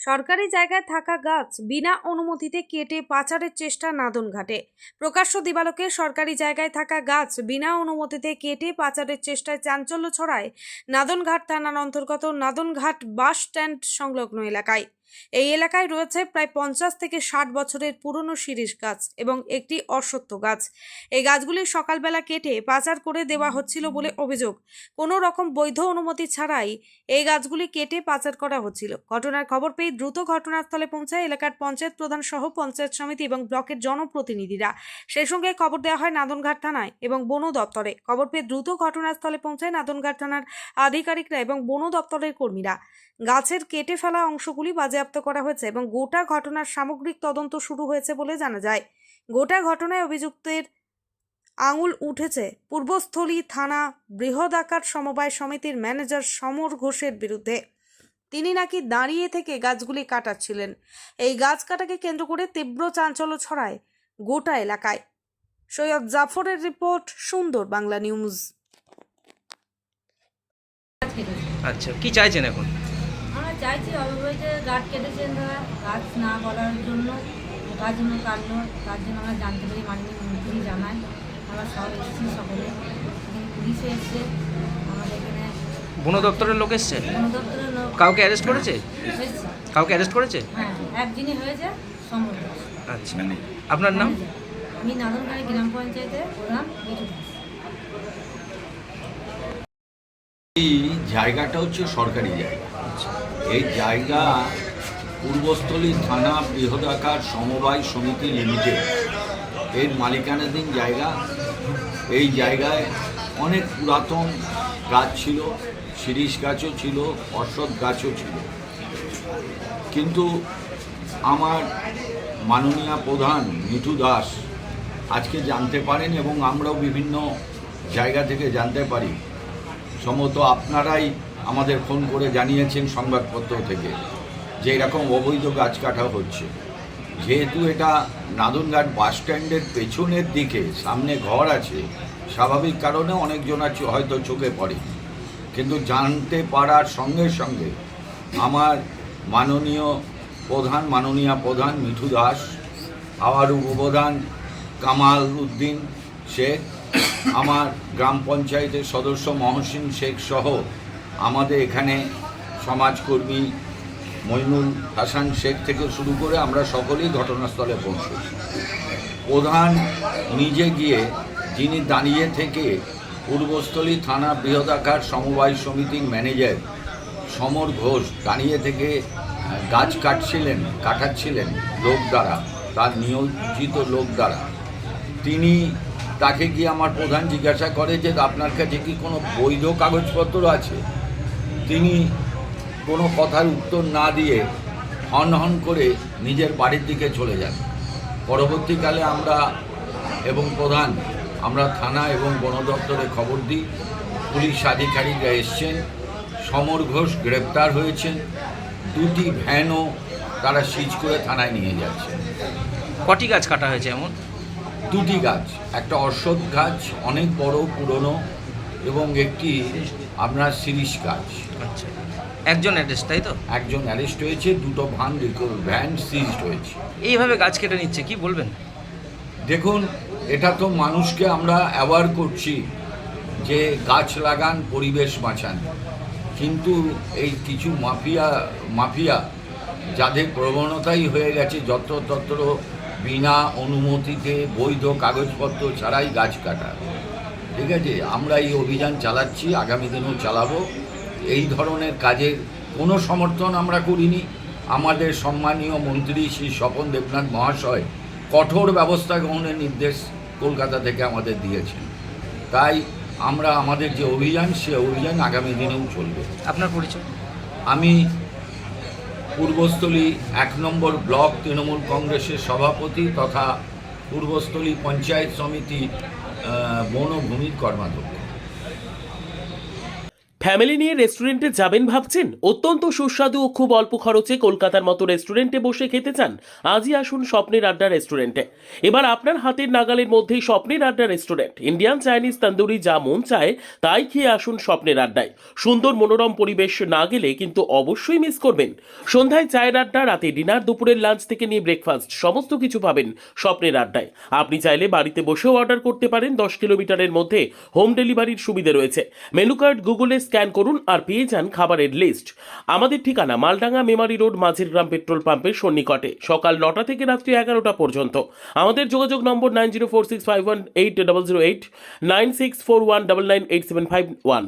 সরকারি জায়গায় থাকা গাছ বিনা অনুমতিতে কেটে পাচারের চেষ্টা নাদনঘাটে প্রকাশ্য দিবালোকে সরকারি জায়গায় থাকা গাছ বিনা অনুমতিতে কেটে পাচারের চেষ্টায় চাঞ্চল্য ছড়ায় নাদনঘাট থানার অন্তর্গত নাদনঘাট বাস স্ট্যান্ড সংলগ্ন এলাকায়। এই এলাকায় রয়েছে প্রায় পঞ্চাশ থেকে ষাট বছরের পুরনো শিরীষ গাছ এবং একটি অশ্বত্থ গাছ। এই গাছগুলি সকালবেলা কেটে পাচার করে দেওয়া হচ্ছিল বলে অভিযোগ। কোনো রকম বৈধ অনুমতি ছাড়াই এই গাছগুলি কেটে পাচার করা হচ্ছিল। ঘটনার খবর পেয়ে দ্রুত ঘটনাস্থলে পৌঁছায় এলাকার পঞ্চায়েত প্রধান সহ পঞ্চায়েত সমিতি এবং ব্লকের জনপ্রতিনিধিরা। সেই সঙ্গে খবর দেওয়া হয় নাদনঘাট থানায় এবং বন দপ্তরে। খবর পেয়ে দ্রুত ঘটনাস্থলে পৌঁছায় নাদনঘাট থানার আধিকারিকরা এবং বন দপ্তরের কর্মীরা। গাছের কেটে ফেলা অংশগুলি বাজেয়াপ্ত করা হয়েছে এবং গোটা ঘটনার সামগ্রিক তদন্ত শুরু হয়েছে বলে জানা যায়। গোটা ঘটনায় অভিযুক্তের আঙুল উঠেছে পূর্বস্থলী থানা বৃহদাকার সমবায় সমিতির ম্যানেজার সমর ঘোষের বিরুদ্ধে। তিনি নাকি দাঁড়িয়ে থেকে গাছগুলি কাটাচ্ছিলেন। এই গাছ কাটাকে কেন্দ্র করে তীব্র চাঞ্চল্য ছড়ায় গোটা এলাকায়। সৈয়দ জাফরের রিপোর্ট, সুন্দর বাংলা নিউজ। আচ্ছা কি চাইছেন এখন? আমরা চাইছি অবৈধ গাছ কেটেছেন তারা গাছ না করার জন্য গাছ জন্য কাটলো তার জন্য আমরা জানতে পারি মাননীয় মন্ত্রী জানাই আমরা সব এসেছি সকলে। পুলিশে এসছে। আমাদের এখানে বন দপ্তরের লোক এসছে? বন দপ্তরের লোক কাউকে অ্যারেস্ট করেছে? এসছে। কাউকে অ্যারেস্ট করেছে? হ্যাঁ একদিনই হয়েছে দাস। আচ্ছা। আপনার নাম? আমি নাদনগাঁড়ি গ্রাম পঞ্চায়েতের প্রধান এই জায়গাটা হচ্ছে সরকারি জায়গা। এই জায়গা পূর্বস্থলী থানা বৃহদাকার সমবায় সমিতি লিমিটেড। এর মালিকানাধীন জায়গা। এই জায়গায় অনেক পুরাতন গাছ ছিল, শিরিষ গাছও ছিল অশ্বত্থ গাছও ছিল। কিন্তু আমার মাননীয় প্রধান মিঠু দাস আজকে জানতে পারেন এবং আমরাও বিভিন্ন জায়গা থেকে জানতে পারি। সম্ভবত আপনারাই আমাদের ফোন করে জানিয়েছেন সংবাদপত্র থেকে যে এরকম অবৈধ গাছ কাটা হচ্ছে। যেহেতু এটা নাদনঘাট বাস স্ট্যান্ডের পেছনের দিকে সামনে ঘর আছে, স্বাভাবিক কারণে অনেকজন আছে হয়তো চোখে পড়ে কিন্তু জানতে পারার সঙ্গে সঙ্গে আমার মাননীয় প্রধান মাননীয় প্রধান মিঠু দাস আবার উপপ্রধান কামাল উদ্দিন শেখ, আমার গ্রাম পঞ্চায়েতের সদস্য মহসিন শেখ সহ আমাদের এখানে সমাজকর্মী মইনুল হাসান শেখ থেকে শুরু করে আমরা সকলেই ঘটনাস্থলে পৌঁছেছি। প্রধান নিজে গিয়ে যিনি দাঁড়িয়ে থেকে পূর্বস্থলী থানা বৃহদাকার সমবায় সমিতির ম্যানেজার সমর ঘোষ দাঁড়িয়ে থেকে গাছ কাটছিলেন, কাটাচ্ছিলেন লোক দ্বারা, তার নিয়োজিত লোক দ্বারা। তিনি তাকে গিয়ে আমার প্রধান জিজ্ঞাসা করে যে আপনার কাছে কি কোনো বৈধ কাগজপত্র আছে? তিনি কোনো কথার উত্তর না দিয়ে হন হন করে নিজের বাড়ির দিকে চলে যান। পরবর্তীকালে আমরা এবং প্রধান আমরা থানা এবং বন দপ্তরে খবর দিই পুলিশ আধিকারিকরা এসছেন সমর ঘোষ গ্রেপ্তার হয়েছেন দুটি ভ্যানও তারা সিজ করে থানায় নিয়ে যাচ্ছে। কটি গাছ কাটা হয়েছে এমন? দুটি গাছ একটা অশ্বত্থ গাছ অনেক বড় পুরনো এবং একটি আপনার শিরিষ গাছ আচ্ছা। একজন অ্যাড্রেস তাই তো? একজন অ্যারেস্ট হয়েছে দুটো ভান ভ্যান সিজড হয়েছে। এইভাবে গাছ কেটে নিচ্ছে কি বলবেন? দেখুন এটা তো মানুষকে আমরা অ্যাওয়ার করছি যে গাছ লাগান পরিবেশ বাঁচান। কিন্তু এই কিছু মাফিয়া মাফিয়া যাদের প্রবণতাই হয়ে গেছে যত্র তত্র বিনা অনুমতিতে বৈধ কাগজপত্র ছাড়াই গাছ কাটা। ঠিক আছে আমরা এই অভিযান চালাচ্ছি আগামী দিনেও চালাবো। এই ধরনের কাজের কোনো সমর্থন আমরা করিনি। আমাদের সম্মানীয় মন্ত্রী শ্রী স্বপন দেবনাথ মহাশয় কঠোর ব্যবস্থা গ্রহণের নির্দেশ কলকাতা থেকে আমাদের দিয়েছেন। তাই আমরা আমাদের যে অভিযান সে অভিযান আগামী দিনেও চলবে। আপনার পরিচয়? আমি পূর্বস্থলী এক নম্বর ব্লক তৃণমূল কংগ্রেসের সভাপতি তথা পূর্বস্থলী পঞ্চায়েত সমিতি বনভূমির কর্মাধ্যক্ষ। ফ্যামিলি নিয়ে রেস্টুরেন্টে যাবেন ভাবছেন? অত্যন্ত সুস্বাদু ও খুব অল্প খরচে কলকাতার মতো রেস্টুরেন্টে বসে খেতে চান? আজই আসুন স্বপ্নের আড্ডা রেস্টুরেন্টে এবার আপনার হাতের নাগালের মধ্যেই স্বপ্নের আড্ডা রেস্টুরেন্ট ইন্ডিয়ান চাইনিজ তন্দুরি যা মন চায়, তাই খেয়ে আসুন স্বপ্নের আড্ডায়। সুন্দর মনোরম পরিবেশ না গেলে কিন্তু অবশ্যই মিস করবেন। সন্ধ্যায় চায়ের আড্ডা, রাতে ডিনার দুপুরের লাঞ্চ থেকে নিয়ে ব্রেকফাস্ট সমস্ত কিছু পাবেন স্বপ্নের আড্ডায়। আপনি চাইলে বাড়িতে বসেও অর্ডার করতে পারেন। দশ কিলোমিটারের মধ্যে হোম ডেলিভারির সুবিধা রয়েছে। মেনু কার্ড গুগলে স্ক্যান করুন আর পেয়ে যান খাবারের লিস্ট আমাদের ঠিকানা মালডাঙ্গা মেমারি রোড, মাঝের গ্রাম পেট্রোল পাম্পের সন্নিকটে। সকাল নটা থেকে রাত্রি এগারোটা পর্যন্ত। আমাদের যোগাযোগ নম্বর nine zero four six five one eight double zero eight, nine six four one double nine eight seven five one.